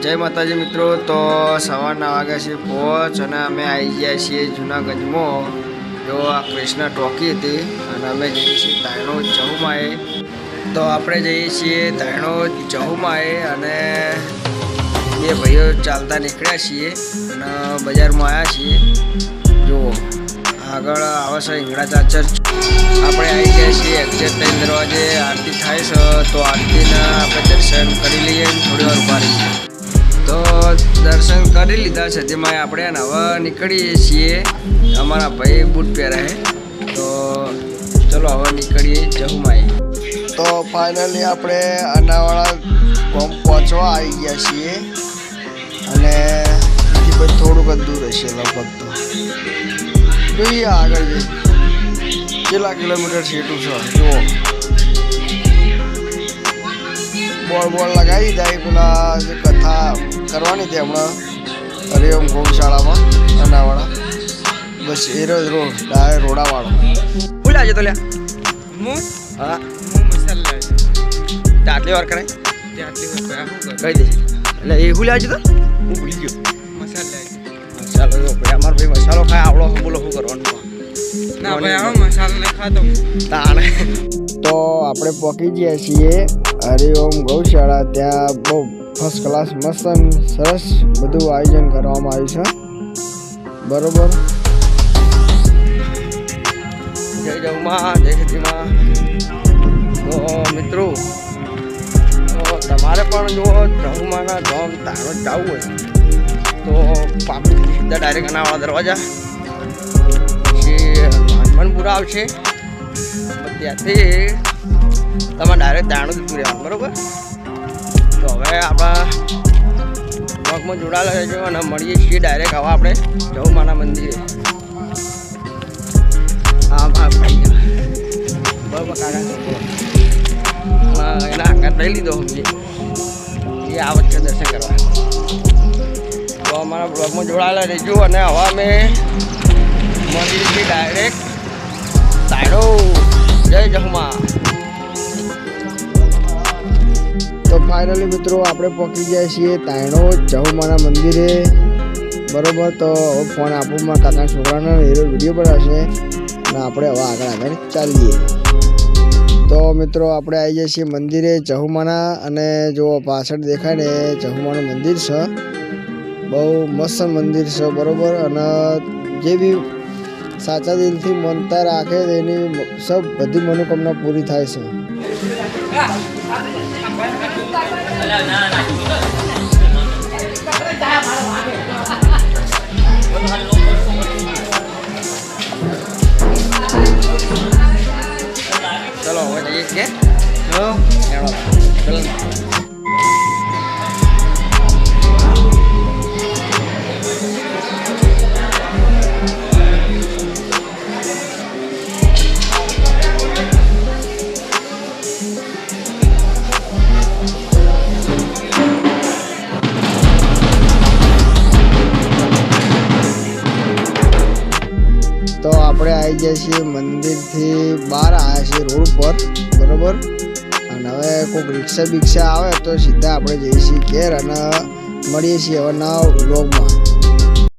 જય માતાજી મિત્રો, તો સવારના વાગ્યા છે પહોંચ અને અમે આવી ગયા છીએ જૂનાગઢમાં. જો આ કૃષ્ણ ટોકી હતી અને અમે જઈએ છીએ તાયણો જહુમાએ. તો આપણે જઈએ છીએ તાયણો જહુમાએ અને બે ભાઈઓ ચાલતા નીકળ્યા છીએ અને બજારમાં આવ્યા છીએ. જુઓ આગળ આવે છે હિંગળા ચાચર. આપણે આવી ગયા છીએ એક્ઝેટ ટાઈમ દરવાજે. આરતી થાય છે, તો આરતીના આપણે દર્શન કરી લઈએ થોડી વાર ઊભા રહીએ. તો દર્શન કરી લીધા છે તેમાં આપણે હવે નીકળીએ છીએ. અમારા ભાઈ બૂટ પહેરાય તો ચલો હવે નીકળીએ જહુમાઈ તો ફાઇનલી આપણે અનાવાળા ગોમ પહોંચવા આવી ગયા છીએ. અને પછી થોડુંક જ દૂર હશે લગભગ તો. જોઈએ આગળ જઈએ. કેટલા કિલોમીટર છેટું છે? જુઓ. બોલ બોલ લગાવી જાય પેલા જે કથા કરવાની હતી હમણાં હરિઓમ ગૌશાળામાં અનાવાળા. બસ એ રોજ રોડ ડાય રોડાવાળો. ભૂલ્યા છે તો લ્યા. હું? હા? હું મસાલા છે આટલી વાર કરાય. કહી દે. એટલે એ શું લાગે તો. હું ભૂલી ગયો. મસાલા મસાલો જો ભાઈ અમારો ભાઈ મસાલો ખાય આવડો બોલો શું કરવાનું. ના ભાઈ આવો મસાલો નહીં ખાતો તાણે. તો આપણે પહોંચી ગયા છીએ હરિઓમ ગૌશાળા. ત્યાં બહુ ફર્સ્ટ ક્લાસ મસ્ત સરસ બધું આયોજન કરવામાં આવ્યું છે. બરોબર. જય જવમાં જય સતીમાં તો મિત્રો તમારે પણ જો જવમાના ધામ તારો જવું હોય, તો પાપડી સીધા ડાયરેક્ટ અનાવાળા દરવાજા પછી હનુમાનપુરા આવશે. ત્યાંથી તમારે ડાયરેક્ટ દાણું જતું રહેવાનું બરાબર? હવે આપણા બ્લોગમાં જોડાયેલા રહેજો અને મળીએ છીએ ડાયરેક્ટ હવે આપણે જવું મંદિરે. હા હા, ભાઈ. બરાબર એના આગળ લઈ લીધો સમજી એ આવત છે દર્શન કરવા. તો અમારા બ્લોગમાં જોડાયેલા રહેજો અને હવે અમે મળીએ છીએ ડાયરેક્ટ તાયડો જય જહુમા ફાઇનલી મિત્રો, આપણે પહોંચી જાય છીએ તાયણો ચહુમાના મંદિરે. બરોબર, તો ફોન આપું મારા કાકા છોકરાનો હીરો વીડિયો બનાવશે. અને આપણે હવે આગળ આગળ ચાલીએ. તો મિત્રો, આપણે આવી જઈએ છીએ મંદિરે ચહુમાના અને જો પાછળ દેખાય ને ચહુમાનું મંદિર છે. બહુ મસ્ત મંદિર છે, બરોબર. અને જે બી સાચા દિલથી મનતા રાખે એની સબ બધી મનોકામના પૂરી થાય છે. ચલો હવે જઈએ છીએ. ચલો. ચલો. આપણે આવી ગયા છીએ મંદિરથી બહાર આવ્યા છીએ રોડ પર, બરોબર? અને હવે કોઈક રિક્ષા બિક્ષા આવે તો સીધા આપણે જઈએ છીએ ઘેર અને મળીએ છીએ હવે નવા વ્લોગમાં.